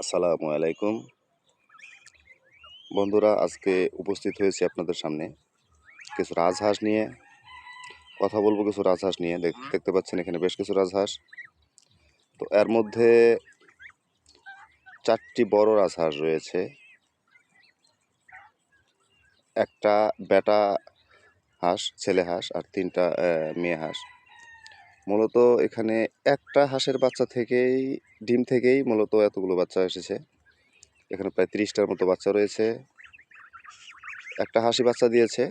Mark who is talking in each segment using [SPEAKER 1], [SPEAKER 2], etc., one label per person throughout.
[SPEAKER 1] আসসালামু আলাইকুম। বন্ধুরা, আজকে উপস্থিত হয়েছি আপনাদের সামনে কিছু রাজহাঁস নিয়ে। কথা বলব কিছু রাজহাঁস নিয়ে। দেখতে পাচ্ছেন এখানে বেশ কিছু রাজহাঁস। তো এর মধ্যে চারটি বড় রাজহাঁস রয়েছে। একটা বেটা হাঁস, ছেলে হাঁস আর তিনটা মেয়ে হাঁস। মূলত এখানে একটা হাঁসের বাচ্চা থেকেই, ডিম থেকেই মূলত এতগুলো বাচ্চা এসেছে। এখানে প্রায় তিরিশটার মতো বাচ্চা রয়েছে। একটা হাসি বাচ্চা দিয়েছে।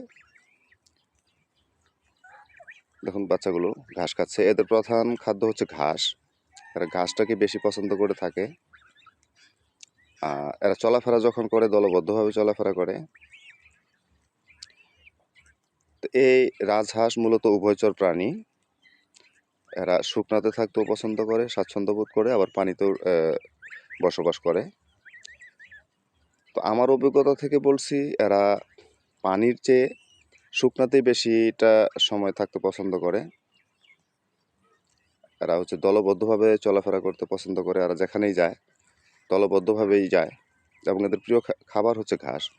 [SPEAKER 1] দেখুন বাচ্চাগুলো ঘাস খাচ্ছে। এদের প্রধান খাদ্য হচ্ছে ঘাস। এরা ঘাসটাকে বেশি পছন্দ করে থাকে। এরা চলাফেরা যখন করে, দলবদ্ধভাবে চলাফেরা করে। এই রাজহাঁস মূলত উভয়চর প্রাণী। এরা শুকনাতে থাকতেও পছন্দ করে, স্বাচ্ছন্দ্য বোধ করে, আবার পানিতেও বসবাস করে। তো আমার অভিজ্ঞতা থেকে বলছি, এরা পানির চেয়ে শুকনাতেই বেশিটা সময় থাকতে পছন্দ করে। এরা হচ্ছে দলবদ্ধভাবে চলাফেরা করতে পছন্দ করে, এরা যেখানেই যায়, দলবদ্ধভাবেই যায়। এবং এদের প্রিয় খাবার হচ্ছে ঘাস।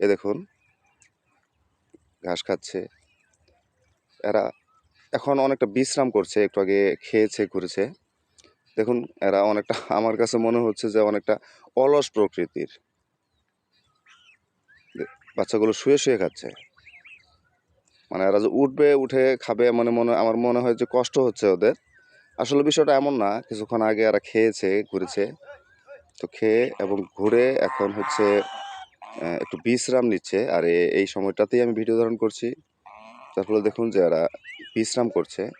[SPEAKER 1] এ দেখুন, ঘাস খাচ্ছে। এরা এখন অনেকটা বিশ্রাম করছে, একটু আগে খেয়েছে, ঘুরেছে। দেখুন, এরা অনেকটা, আমার কাছে মনে হচ্ছে যে অনেকটা অলস প্রকৃতির। বাচ্চাগুলো শুয়ে শুয়ে খাচ্ছে। মানে এরা যে উঠবে, উঠে খাবে মানে মনে, আমার মনে হয় যে কষ্ট হচ্ছে ওদের। আসলে বিষয়টা এমন না, কিছুক্ষণ আগে এরা খেয়েছে, ঘুরেছে। তো খেয়ে এবং ঘুরে এখন হচ্ছে একটু বিশ্রাম নিচ্ছে। আর এই সময়টাতেই আমি ভিডিও ধারণ করছি। তার ফলে দেখুন যে এরা বিশ্রাম করছে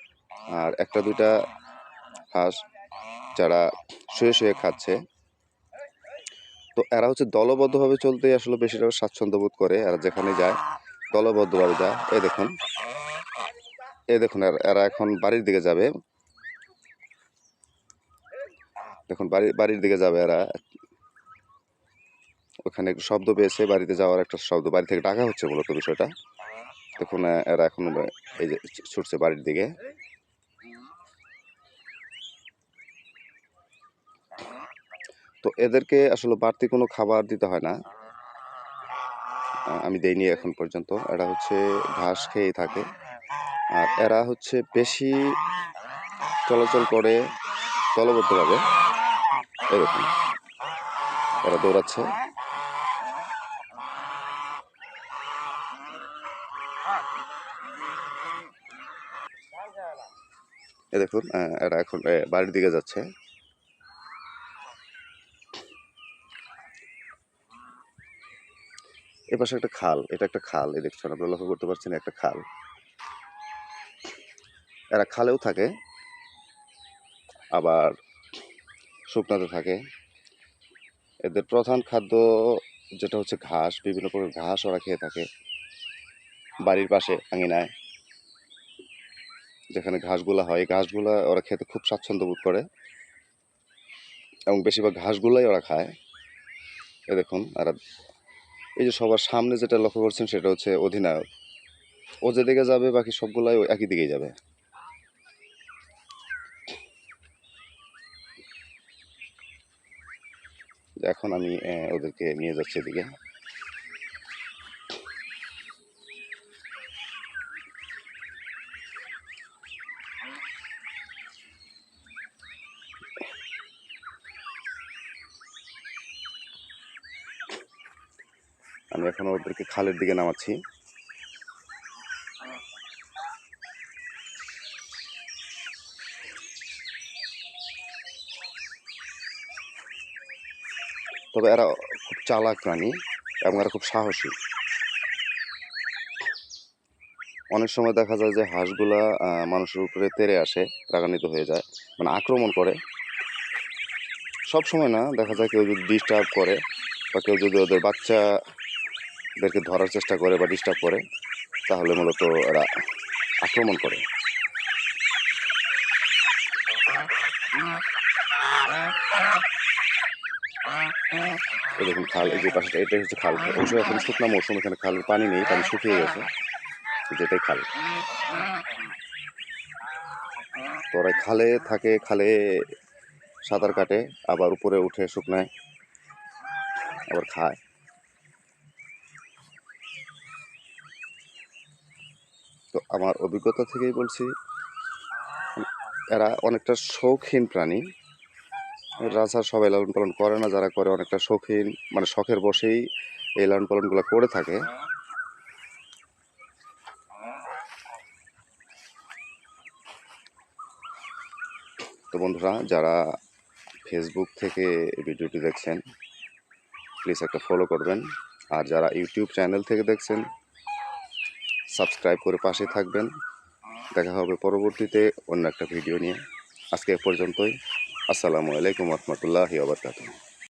[SPEAKER 1] আর একটা দুইটা হাঁস যারা শুয়ে শুয়ে খাচ্ছে। তো এরা হচ্ছে দলবদ্ধভাবে চলতেই আসলে বেশিরভাগ স্বাচ্ছন্দ্য বোধ করে, এরা যেখানে যায় দলবদ্ধভাবে যায়। এ দেখুন এ দেখুন এরা- এখন বাড়ির দিকে যাবে। দেখুন, বাড়ি, বাড়ির দিকে যাবে এরা। ওখানে একটু শব্দ পেয়েছে, বাড়িতে যাওয়ার একটা শব্দ। বাড়ি থেকে ডাকা হচ্ছে মূলত বিষয়টা। দেখুন এরা এখন এই যে ছুটছে বাড়ির দিকে। তো এদেরকে আসলে বাড়তি কোনো খাবার দিতে হয় না। আমি দেইনি এখন পর্যন্ত। এরা হচ্ছে ঘাস খেয়েই থাকে। আর এরা হচ্ছে বেশি চলাচল করে দলবদ্ধভাবে। দেখুন এরা দৌড়াচ্ছে। এ দেখুন এরা এখন বাড়ির দিকে যাচ্ছে। এপাশে একটা খাল, এটা একটা খাল, এই দেখছেন, আপনারা লক্ষ্য করতে পারছেন একটা খাল। এরা খালেও থাকে, আবার শুকনাতে থাকে। এদের প্রধান খাদ্য যেটা হচ্ছে ঘাস, বিভিন্ন প্রকার ঘাস ওরা খেয়ে থাকে। বাড়ির পাশে আঙিনায়, যেখানে ঘাসগুলা হয়। এই ঘাসগুলা ওরা খেতে খুব স্বাচ্ছন্দ্য বোধ করে এবং বেশিরভাগ ঘাসগুলাই ওরা খায়। এ দেখুন, আর এই যে সবার সামনে যেটা লক্ষ্য করছেন সেটা হচ্ছে অধিনায়ক। ও যেদিকে যাবে, বাকি সবগুলাই একই দিকেই যাবে। এখন আমি ওদেরকে নিয়ে যাচ্ছি এদিকে। আমি এখন ওদেরকে খালের দিকে নামাচ্ছি। তবে এরা খুব চালাক প্রাণী এবং এরা খুব সাহসী। অনেক সময় দেখা যায় যে হাঁসগুলা মানুষের উপরে তেড়ে আসে, রাগান্বিত হয়ে যায় মানে আক্রমণ করে। সব সময় না, দেখা যায় কেউ যদি ডিস্টার্ব করে বা কেউ যদি ওদের বাচ্চাদেরকে ধরার চেষ্টা করে বা ডিস্টার্ব করে, তাহলে মূলত এরা আক্রমণ করে। দেখুন খাল, এই যে পাশে এটাই হচ্ছে খাল। অবশ্য এখন শুকনা মৌসুম এখানে খালের পানি নেই, পানি শুকিয়ে গেছে। যেটাই খাল। তো ওরা খালে থাকে, খালে সাঁতার কাটে, আবার উপরে উঠে শুকনায়, আবার খায়। আমার অভিজ্ঞতা থেকেই বলছি, এরা অনেকটা শৌখিন প্রাণী। রাজহাঁস সবাই লালন পালন করে না, যারা করে অনেকটা শৌখিন মানে শখের বসেই এই লালন পালনগুলো করে থাকে। তো বন্ধুরা, যারা ফেসবুক থেকে ভিডিওটি দেখছেন প্লিজ একটা ফলো করবেন। আর যারা ইউটিউব চ্যানেল থেকে দেখছেন সাবস্ক্রাইব করে পাশে থাকবেন। দেখা হবে পরবর্তীতে অন্য একটা ভিডিও নিয়ে। আজকে এ পর্যন্তই। আসসালামু আলাইকুম রহমতুল্লাহ আবরকাতুহ